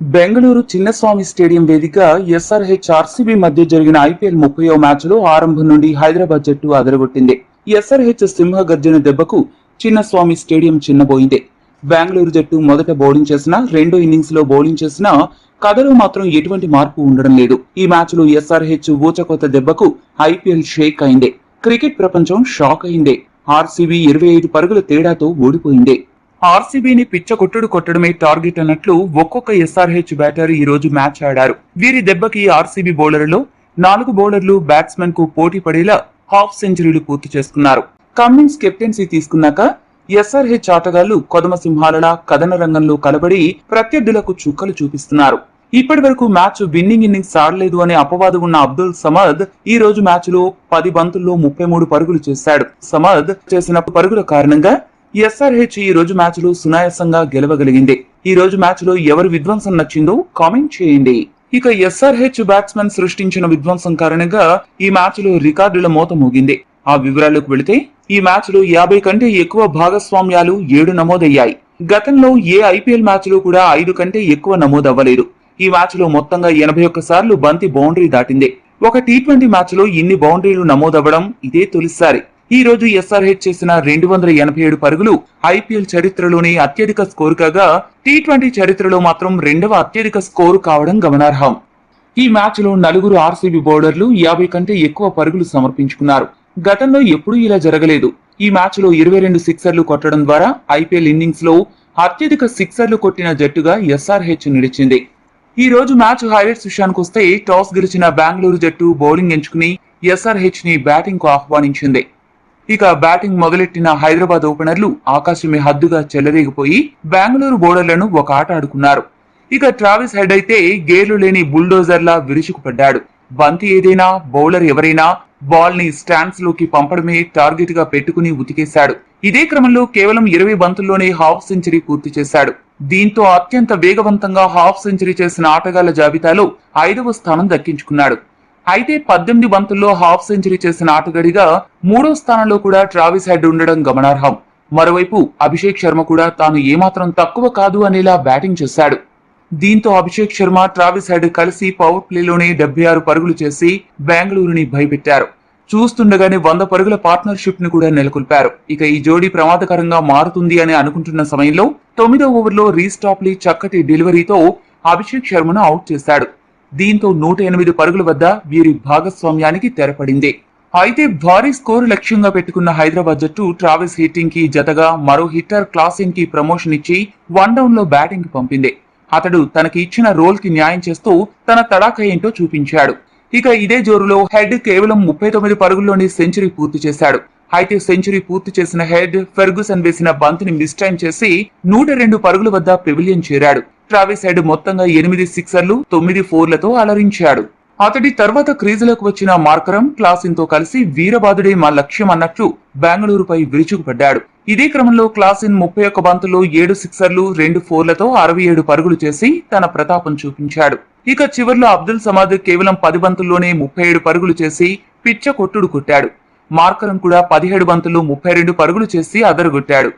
Bengaluru Chinnaswamy stadium వేదిక SRH RCB మధ్య జరిగిన ఐపీఎల్ ముప్పయో మ్యాచ్లో ఆరంభం నుండి హైదరాబాద్ జట్టు అదరగొట్టింది. ఎస్ఆర్హెచ్ సింహ గర్జన దెబ్బకు చిన్నస్వామి స్టేడియం చిన్నబోయింది. బెంగళూరు జట్టు మొదట బౌలింగ్ చేసిన రెండో ఇన్నింగ్స్లో బౌలింగ్ చేసిన కథలో మాత్రం ఎటువంటి మార్పు ఉండడం లేదు. ఈ మ్యాచ్లో ఎస్ఆర్హెచ్ ఊచకొత్త దెబ్బకు ఐపీఎల్ షేక్ అయింది. క్రికెట్ ప్రపంచం షాక్ అయింది. ఆర్సీబీ ఇరవై ఐదు పరుగుల తేడాతో ఓడిపోయింది. ఆర్సీబీని పిచ్చ కొట్టుడు కొట్టడమే టార్గెట్ అన్నట్లు ఒక్కొక్క ఎస్ఆర్హెచ్ బ్యాటర్ ఈ రోజు మ్యాచ్ ఆడారు. వీరి దెబ్బకి ఆర్సీబీ బౌలర్లలో నాలుగు బౌలర్లు బ్యాట్స్మెన్కు పోటీ పడేలా హాఫ్ సెంచరీలు పూర్తి చేసుకున్నారు. కమ్మిన్స్ కెప్టెన్సీ తీసుకున్నాక ఎస్ఆర్హెచ్ ఆటగాళ్ళు కొదమ సింహాలలా కథన రంగంలో కలబడి ప్రత్యర్థులకు చుక్కలు చూపిస్తున్నారు. ఇప్పటి వరకు మ్యాచ్ విన్నింగ్ ఇన్నింగ్స్ ఆడలేదు అనే అపవాదం ఉన్న అబ్దుల్ సమద్ ఈ రోజు మ్యాచ్లో పది బంతుల్లో ముప్పై మూడు పరుగులు చేశాడు. సమద్ చేసిన పరుగుల కారణంగా ఎస్ఆర్హెచ్ ఈ రోజు మ్యాచ్లో సునాయాసంగా గెలవగలిగింది. ఈ రోజు మ్యాచ్లో ఎవరు విధ్వంసం నచ్చిందో కామెంట్ చేయండి. ఇక ఎస్ఆర్హెచ్ బ్యాట్స్మెన్ సృష్టించిన విధ్వంసం కారణంగా ఈ మ్యాచ్లో రికార్డుల మోత మోగింది. ఆ వివరాల్లోకి వెళితే ఈ మ్యాచ్లో యాభై కంటే ఎక్కువ భాగస్వామ్యాలు ఏడు నమోదయ్యాయి. గతంలో ఏ ఐపీఎల్ మ్యాచ్లో కూడా ఐదు కంటే ఎక్కువ నమోదవ్వలేదు. ఈ మ్యాచ్లో మొత్తంగా ఎనభై ఒక్క సార్లు బంతి బౌండరీ దాటింది. ఒక టీ ట్వంటీ మ్యాచ్లో ఇన్ని బౌండరీలు నమోదవ్వడం ఇదే తొలిసారి. ఈ రోజు ఎస్ఆర్హెచ్ చేసిన రెండు వందల ఎనభై ఏడు పరుగులు ఐపీఎల్ చరిత్రలోనే అత్యధిక స్కోరు కాగా టీ ట్వంటీ చరిత్రలో మాత్రం రెండవ అత్యధిక స్కోరు కావడం గమనార్హం. ఈ మ్యాచ్లో నలుగురు ఆర్సీబీ బౌలర్లు యాభై కంటే ఎక్కువ పరుగులు సమర్పించుకున్నారు. గతంలో ఎప్పుడూ ఇలా జరగలేదు. ఈ మ్యాచ్లో ఇరవై రెండు సిక్సర్లు కొట్టడం ద్వారా ఐపీఎల్ ఇన్నింగ్స్లో అత్యధిక సిక్సర్లు కొట్టిన జట్టుగా ఎస్ఆర్హెచ్ నిలిచింది. ఈ రోజు మ్యాచ్ హైలైట్స్ విషయానికి వస్తే టాస్ గెలిచిన బెంగళూరు జట్టు బౌలింగ్ ఎంచుకుని ఎస్ఆర్హెచ్ని బ్యాటింగ్కు ఆహ్వానించింది. ఇక బ్యాటింగ్ మొదలెట్టిన హైదరాబాద్ ఓపెనర్లు ఆకాశమే హద్దుగా చెలరేగిపోయి బెంగళూరు బౌలర్లను ఒక ఆట ఆడుకున్నారు. ఇక ట్రావిస్ హెడ్ అయితే గేర్లు లేని బుల్డోజర్లా విరుచుకుపడ్డాడు. బంతి ఏదైనా బౌలర్ ఎవరైనా బాల్ని స్టాండ్స్లోకి పంపడమే టార్గెట్గా పెట్టుకుని ఉతికేశాడు. ఇదే క్రమంలో కేవలం ఇరవై బంతుల్లోనే హాఫ్ సెంచరీ పూర్తి చేశాడు. దీంతో అత్యంత వేగవంతంగా హాఫ్ సెంచరీ చేసిన ఆటగాళ్ళ జాబితాలో ఐదవ స్థానం దక్కించుకున్నాడు. అయితే పద్దెనిమిది బంతుల్లో హాఫ్ సెంచరీ చేసిన ఆటగాడిగా మూడో స్థానంలో కూడా ట్రావిస్ హెడ్ ఉండడం గమనార్హం. మరోవైపు అభిషేక్ శర్మ కూడా తాను ఏమాత్రం తక్కువ కాదు అనేలా బ్యాటింగ్ చేశాడు. దీంతో అభిషేక్ శర్మ ట్రావిస్ హెడ్ కలిసి పవర్ ప్లేలోనే డెబ్బై ఆరు పరుగులు చేసి బెంగళూరుని భయపెట్టారు. చూస్తుండగానే వంద పరుగుల పార్ట్నర్షిప్ని కూడా నెలకొల్పారు. ఇక ఈ జోడీ ప్రమాదకరంగా మారుతుంది అని అనుకుంటున్న సమయంలో తొమ్మిదో ఓవర్లో రీస్టాప్లీ చక్కటి డెలివరీతో అభిషేక్ శర్మను అవుట్ చేశాడు. దీంతో నూట ఎనిమిది పరుగుల వద్ద వీరి భాగస్వామ్యానికి తెరపడింది. అయితే భారీ స్కోరు లక్ష్యంగా పెట్టుకున్న హైదరాబాద్ జట్టు ట్రావెల్స్ హిట్టింగ్కి జతగా మరో హిట్టర్ క్లాసింగ్కి ప్రమోషన్ ఇచ్చి వన్ డౌన్లో బ్యాటింగ్ పంపింది. అతడు తనకి ఇచ్చిన రోల్కి న్యాయం చేస్తూ తన తడాక ఏంటో చూపించాడు. ఇక ఇదే జోరులో హెడ్ కేవలం ముప్పై తొమ్మిది పరుగుల్లోనే సెంచరీ పూర్తి చేశాడు. అయితే సెంచరీ పూర్తి చేసిన హెడ్ ఫెర్గుసన్ వేసిన బంతిని మిస్టైమ్ చేసి నూట రెండు పరుగుల వద్ద పెవిలియన్ చేరాడు. ట్రావిస్ హెడ్ మొత్తంగా ఎనిమిది సిక్సర్లు తొమ్మిది ఫోర్లతో అలరించాడు. అతడి తర్వాత క్రీజులకు వచ్చిన మార్కరం క్లాసిన్తో కలిసి వీరబాదుడే మా లక్ష్యం అన్నట్లు బెంగళూరుపై విరుచుకుపడ్డాడు. ఇదే క్రమంలో క్లాసిన్ ముప్పై ఒక్క బంతుల్లో ఏడు సిక్సర్లు రెండు ఫోర్లతో అరవై ఏడు పరుగులు చేసి తన ప్రతాపం చూపించాడు. ఇక చివర్లో అబ్దుల్ సమాద్ కేవలం పది బంతుల్లోనే ముప్పై ఏడు పరుగులు చేసి పిచ్చ కొట్టుడు కొట్టాడు. మార్కరం కూడా పదిహేడు బంతుల్లో ముప్పై రెండు పరుగులు చేసి అదరగొట్టాడు.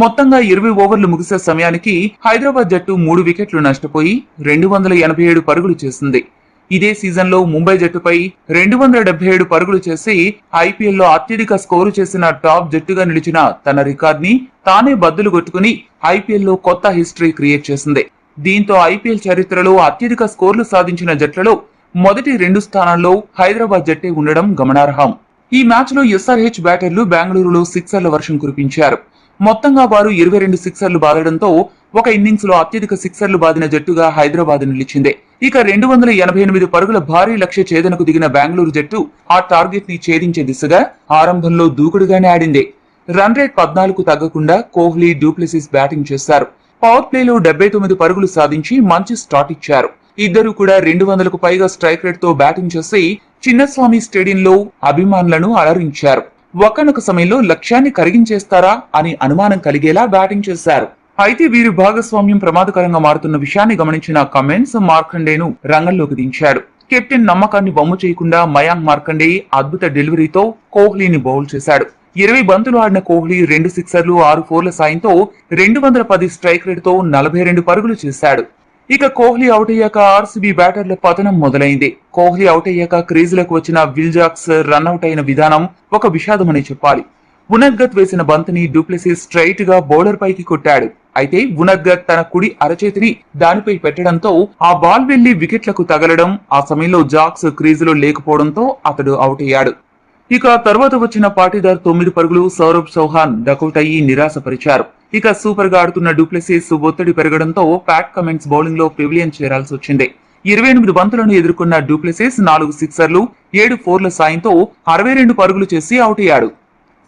మొత్తంగా ఇరవై ఓవర్లు ముగిసే సమయానికి హైదరాబాద్ జట్టు మూడు వికెట్లు నష్టపోయి రెండు వందల ఎనభై ఏడు పరుగులు చేసింది. ఇదే సీజన్లో ముంబై జట్టుపై రెండు వందల డెబ్బై ఏడు పరుగులు చేసి ఐపీఎల్లో అత్యధిక స్కోరు చేసిన టాప్ జట్టుగా నిలిచిన తన రికార్డ్ని తానే బద్దులు కొట్టుకుని ఐపీఎల్లో కొత్త హిస్టరీ క్రియేట్ చేసింది. దీంతో ఐపీఎల్ చరిత్రలో అత్యధిక స్కోర్లు సాధించిన జట్లలో మొదటి రెండు స్థానాల్లో హైదరాబాద్ జట్టే ఉండడం గమనార్హం. ఈ మ్యాచ్లో ఎస్ఆర్హెచ్ బ్యాటర్లు బెంగళూరులో సిక్సర్ల వర్షం కురిపించారు. మొత్తంగా వారు ఇరవై రెండు సిక్సర్లు బాదడంతో ఒక ఇన్నింగ్స్లో అత్యధిక సిక్సర్లు బాదిన జట్టుగా హైదరాబాద్ నిలిచింది. ఇక రెండు వందల ఎనభై ఎనిమిది పరుగుల భారీ లక్ష్య ఛేదనకు దిగిన బెంగళూరు జట్టు ఆ టార్గెట్ని ఛేదించే దిశగా ఆరంభంలో దూకుడుగానే ఆడింది. రన్ రేట్ పద్నాలుగు తగ్గకుండా కోహ్లీ డూప్లెసిస్ బ్యాటింగ్ చేశారు. పవర్ ప్లేలో డెబ్బై తొమ్మిది పరుగులు సాధించి మంచి స్టార్ట్ ఇచ్చారు. ఇద్దరు కూడా రెండు వందలకు పైగా స్ట్రైక్ రేట్తో బ్యాటింగ్ చేసి చిన్నస్వామి స్టేడియంలో అభిమానులను అలరించారు. ఒకనొక సమయంలో లక్ష్యాన్ని కరిగించేస్తారా అని అనుమానం కలిగేలా బ్యాటింగ్ చేశారు. అయితే వీరి భాగస్వామ్యం ప్రమాదకరంగా మారుతున్న విషయాన్ని గమనించిన కమెంట్స్ మార్కండేను రంగంలోకి దించాడు. కెప్టెన్ నమ్మకాన్ని బొమ్మ చేయకుండా మయాంక్ మార్కండే అద్భుత డెలివరీతో కోహ్లీని బౌల్ చేశాడు. ఇరవై బంతులు ఆడిన కోహ్లీ రెండు సిక్సర్లు ఆరు ఫోర్ల సాయంతో రెండు వందల పది స్ట్రైక్ రేట్తో నలభై రెండు పరుగులు చేశాడు. ఇక కోహ్లీ అవుట్ అయ్యాక ఆర్సీబీ బ్యాటర్ల పతనం మొదలైంది. కోహ్లీ అవుట్ అయ్యాక క్రీజులకు వచ్చిన విల్జాక్స్ రన్అట్ అయిన విధానం ఒక విషాదమని చెప్పాలి. ఉనగ్గత్ వేసిన బంతిని డూప్లెసిస్ స్ట్రైట్గా బౌలర్ పైకి కొట్టాడు. అయితే ఉనగ్గత్ తన కుడి అరచేతిని దానిపై పెట్టడంతో ఆ బాల్ వెళ్ళి వికెట్లకు తగలడం ఆ సమయంలో జాక్స్ క్రీజులో లేకపోవడంతో అతడు అవుట్ అయ్యాడు. ఇక తర్వాత వచ్చిన పాటీదార్ తొమ్మిది పరుగులు సౌరభ్ చౌహాన్ డకౌట్ అయ్యి నిరాశపరిచారు. ఇక సూపర్గా ఆడుతున్న డూప్లెసిస్ ఒత్తిడి పెరగడంతో ప్యాట్ కమెంట్స్ బౌలింగ్లో ప్రివిలియన్ చేరాల్సి వచ్చింది. ఇరవై ఎనిమిది బంతులను ఎదుర్కొన్న డూప్లెసిస్ నాలుగు సిక్సర్లు ఏడు ఫోర్ల సాయంతో అరవై రెండు పరుగులు చేసి అవుట్ అయ్యాడు.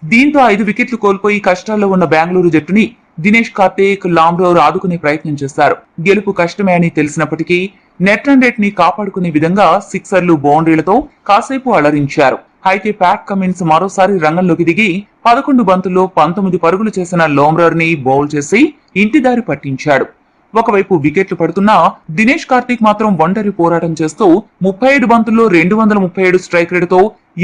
దీంతో ఐదు వికెట్లు కోల్పోయి కష్టాల్లో ఉన్న బెంగళూరు జట్టుని దినేష్ కార్తీక్ లాంబ్రోర్ ఆదుకునే ప్రయత్నం చేశారు. గెలుపు కష్టమే అని తెలిసినప్పటికీ నెట్ రన్ రేట్ని కాపాడుకునే విధంగా సిక్సర్లు బౌండరీలతో కాసేపు అలరించారు. అయితే ప్యాట్ కమిన్స్ మరోసారి రంగంలోకి దిగి పదకొండు బంతుల్లో పంతొమ్మిది పరుగులు చేసిన లోమ్రర్ని బౌల్ చేసి ఇంటిదారి పట్టించాడు. ఒకవైపు వికెట్లు పడుతున్నా దినేష్ కార్తీక్ మాత్రం ఒంటరి పోరాటం చేస్తూ ముప్పై ఏడు బంతుల్లో రెండు వందల ముప్పై ఏడు స్ట్రైక్ రేటుతో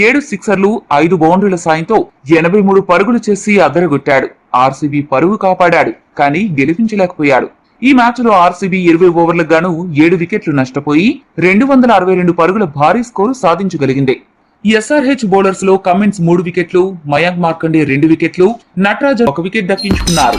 ఏడు సిక్సర్లు ఐదు బౌండరీల సాయంతో ఎనభై మూడు పరుగులు చేసి అదరగొట్టాడు. ఆర్సీబీ పరుగు కాపాడాడు కానీ గెలిపించలేకపోయాడు. ఈ మ్యాచ్లో ఆర్సీబీ ఇరవై ఓవర్లకు గాను ఏడు వికెట్లు నష్టపోయి రెండు వందల అరవై రెండు పరుగుల భారీ స్కోరు సాధించగలిగింది. ఎస్ఆర్హెచ్ బౌలర్స్లో కమిన్స్ మూడు వికెట్లు మయాంక్ మార్కండే రెండు వికెట్లు నటరాజ్ ఒక వికెట్ దక్కించుకున్నారు.